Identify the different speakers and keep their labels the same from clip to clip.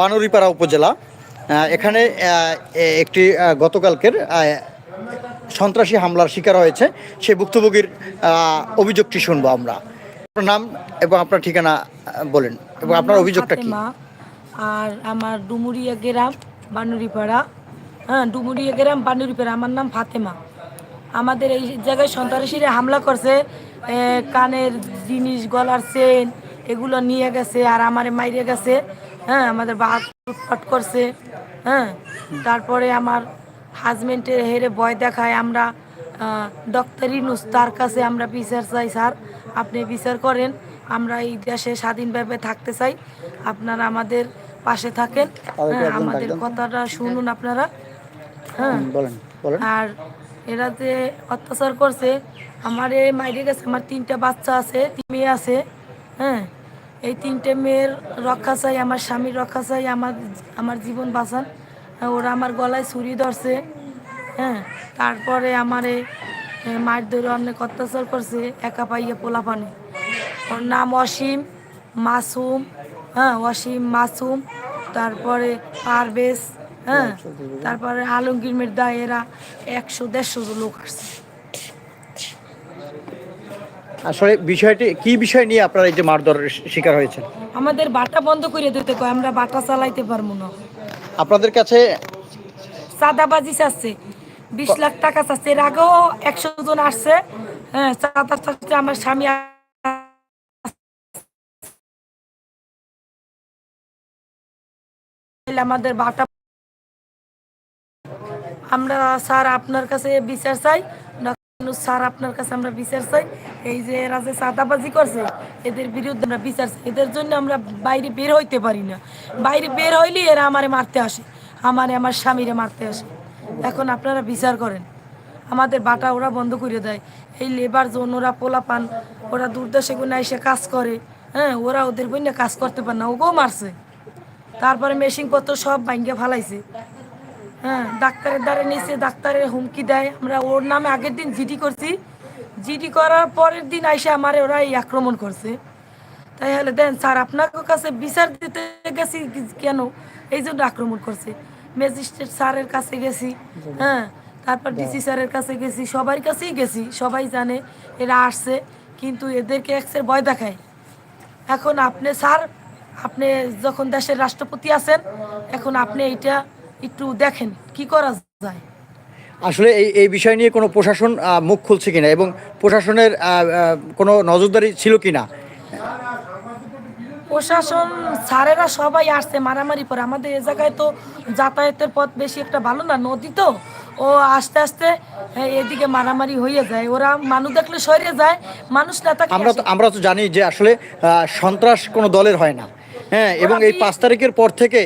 Speaker 1: বানুরিপাড়া উপজেলা। এখানে একটি গতকালকের সন্ত্রাসী হামলার শিকার হয়েছে। সেই ভুক্তভোগীর অভিযোগটি শুনব আমরা। আপনার নাম এবং আপনার ঠিকানা বলেন। এবং আপনার অভিযোগটা কি?
Speaker 2: আর আমার ডুমুরিয়া গ্রাম বানুরিপাড়া। হ্যাঁ ডুমুরিয়া গ্রাম বানুরিপাড়া। আমার নাম ফাতেমা। আমাদের এই জায়গায় সন্ত্রাসীরা হামলা করছে। কানের জিনিস গলার চেন এগুলো নিয়ে গেছে আর আমারে মাইরে গেছে হ্যাঁ আমাদের বাঘ লুটপাট করছে হ্যাঁ। তারপরে আমার হাজবেন্ডের হেরে ভয় দেখায় আমরা ডক্টর ইনুস তার কাছে আমরা বিচার চাই স্যার। আপনি বিচার করেন আমরা এই দেশে স্বাধীনভাবে থাকতে চাই। আপনারা আমাদের পাশে থাকেন হ্যাঁ, আমাদের কথাটা শুনুন আপনারা হ্যাঁ। আর এরা যে অত্যাচার করছে আমার এই মাইরে গেছে আমার তিনটা বাচ্চা আছে মেয়ে আছে হ্যাঁ। এই তিনটে মেয়ের রক্ষা চাই, আমার স্বামীর রক্ষা চাই, আমার আমার জীবন বাঁচান। ওরা আমার গলায় ছুরি ধরছে হ্যাঁ। তারপরে আমারে মার ধরে অনেক অত্যাচার করছে, একা পাইয়ে পোলা পানে ওর নাম অসীম মাসুম হ্যাঁ অসীম মাসুম। তারপরে পারভেজ হ্যাঁ। তারপরে আলমগীর মির্দা, এরা একশো দেড়শো লোক আসছে
Speaker 1: আসলে বিষয়টি কি বিষয় নিয়ে আপনারা এই যে মারধরের শিকার হয়েছেন?
Speaker 2: আমাদের বাটা বন্ধ করে দিতে কয় আমরা বাটা চালাইতে পারব না।
Speaker 1: আপনাদের কাছে
Speaker 2: চাঁদাবাজি চাচ্ছে বিশ লাখ টাকা চাচ্ছে। এর আগেও একশো জন আসছে হ্যাঁ চাঁদা চাচ্ছে আমার স্বামী আমাদের বাটা আমরা স্যার আপনার কাছে বিচার চাই ইউনূস স্যার আপনার কাছে আমরা বিচার চাই। এই যে এরা যে চাঁদাবাজি করছে, এদের বিরুদ্ধে আমরা বিচার চাই। এদের জন্য আমরা বাইরে বের হইতে পারি না। বাইরে বের হইলে এরা আমারে মারতে আসে। আমারে, আমার স্বামীরে মারতে আসে। এখন আপনারা বিচার করেন। আমাদের বাটা ওরা বন্ধ করে দেয়। এই লেবার জোন, ওরা পোলা পান, ওরা দূরদেশে গুণে এসে কাজ করে হ্যাঁ ওরা ওদের বইনে কাজ করতে পারে না। ওকেও মারছে। তারপরে মেশিনপত্র সব ভাঙ্গে ফালাইছে। হ্যাঁ ডাক্তারের দ্বারা নিচে ডাক্তারের হুমকি দেয়। আমরা ওর নামে আগের দিন জিডি করছি। জিডি করার পরের দিন আইসে আমারে ওরা এই আক্রমণ করছে। তাই হলে দেন স্যার আপনার কাছে বিচার দিতে গেছি কেন? এই জন্য আক্রমণ করছে। ম্যাজিস্ট্রেট স্যারের কাছে গেছি হ্যাঁ তারপর ডিসি স্যারের কাছে গেছি সবার কাছেই গেছি সবাই জানে এরা আসছে কিন্তু এদেরকে এক্সের ভয় দেখায়। এখন আপনি স্যার আপনি যখন দেশের রাষ্ট্রপতি আছেন এখন আপনি এটা একটু দেখেন কি করা যায়?
Speaker 1: আসলে এই এই বিষয় নিয়ে কোনো প্রশাসন মুখ খুলছে কিনা এবং প্রশাসনের কোনো নজরদারি ছিল কিনা?
Speaker 2: প্রশাসন স্যারেরা সবাই আসছে মারামারি করে। আমাদের এ জায়গায় তো যাতায়াতের পথ বেশি একটা ভালো না নদী তো। ও আস্তে আস্তে এদিকে মারামারি হয়ে যায়। ওরা মানুষ দেখলে সরে যায় মানুষ না থাকে
Speaker 1: আমরা তো আমরা তো জানি যে আসলে সন্ত্রাস কোনো দলের হয় না। হ্যাঁ এবং এই পাঁচ তারিখের পর থেকে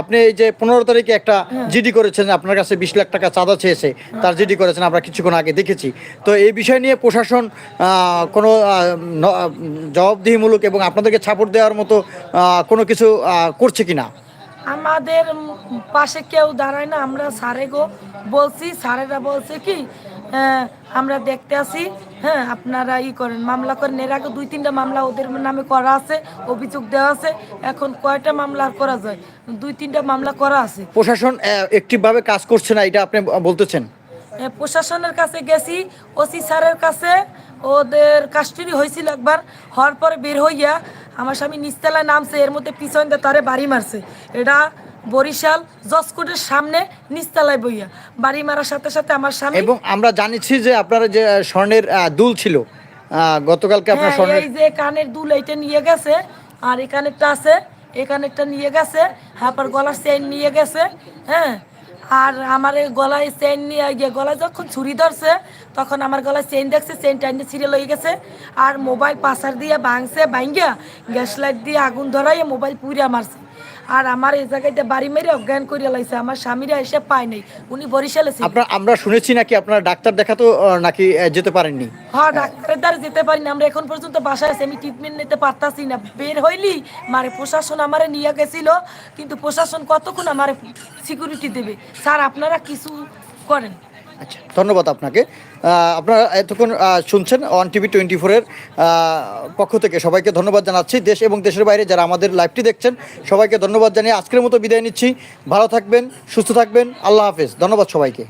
Speaker 1: আপনি এই যে পনেরো তারিখে একটা জিডি করেছেন আপনার কাছে বিশ লাখ টাকা চাঁদা চেয়েছে তার জিডি করেছেন আমরা কিছুক্ষণ আগে দেখেছি। তো এই বিষয় নিয়ে প্রশাসন কোনো জবাবদিহিমূলক এবং আপনাদেরকে ছাপড় দেওয়ার মতো কোনো কিছু করছে কিনা?
Speaker 2: আমাদের পাশে কেউ দাঁড়ায় না আমরা স্যারে গো বলছি স্যারেরা বলছে কি আমরা দেখতে আসি হ্যাঁ আপনারা ই করেন মামলা করেন। এর আগে দুই তিনটা মামলা ওদের নামে করা আছে অভিযোগ দেওয়া আছে। এখন কয়টা মামলা আর করা যায়? দুই তিনটা মামলা করা আছে।
Speaker 1: প্রশাসন একটিভভাবে কাজ করছে না এটা আপনি বলতেছেন?
Speaker 2: প্রশাসনের কাছে গেছি ওসি স্যারের কাছে ওদের কাস্টডি হয়েছিল একবার হওয়ার পরে বের হইয়া আমার স্বামী নিচতলায় নামছে এর মধ্যে পিছন দিয়ে তারে বাড়ি মারছে। এটা বরিশাল জসকোটের সামনে নিচতলায় বইয়া। বাড়ি মারার সাথে সাথে আমার স্বামী
Speaker 1: এবং আমরা জানিছি যে আপনারা যে স্বর্ণের দুল ছিল গতকালকে আপনার
Speaker 2: হ্যাঁ,
Speaker 1: স্বর্ণের
Speaker 2: এই যে কানের দুল এইটা নিয়ে গেছে আর এই কানেরটা আছে এই কানেরটা নিয়ে গেছে হাপার গলার চেইন নিয়ে গেছে হ্যাঁ? আর আমার এই গলায় চেইন নিয়ে গিয়ে গলায় যখন ছুরি ধরছে তখন আমার গলায় চেইন দেখছে চেইন টাইনে ছিঁড়ে লয়ে গেছে আর মোবাইল পাসার দিয়ে ভাঙছে ভাঙ্গিয়া গ্যাস লাইট দিয়ে আগুন ধরাইয়া মোবাইল পুড়িয়া মারছে। আর আমার এই জায়গাতে বাড়ি মেরে অজ্ঞান করিয়া লাইছে আমার স্বামীরা এসে পায় নাই উনি বরিশালে ছিল।
Speaker 1: আপনার আমরা শুনেছি নাকি আপনারা ডাক্তার দেখাতো নাকি যেতে পারেননি?
Speaker 2: হ্যাঁ ডাক্তারের দ্বারা যেতে পারি না আমরা এখন পর্যন্ত বাসায় আছি আমি ট্রিটমেন্ট নিতে পারতাছি না। বের হইলি মারে প্রশাসন আমারে নিয়ে গেছিল কিন্তু প্রশাসন কতক্ষণ আমারে সিকিউরিটি দেবে? স্যার আপনারা কিছু করেন।
Speaker 1: আচ্ছা ধন্যবাদ আপনাকে। আপনারা এতক্ষণ শুনছেন ওয়ান টিভি টোয়েন্টি ফোরের পক্ষ থেকে সবাইকে ধন্যবাদ জানাচ্ছি। দেশ এবং দেশের বাইরে যারা আমাদের লাইভটি দেখছেন, সবাইকে ধন্যবাদ জানিয়ে আজকের মতো বিদায় নিচ্ছি। ভালো থাকবেন, সুস্থ থাকবেন, আল্লাহ হাফেজ। ধন্যবাদ সবাইকে।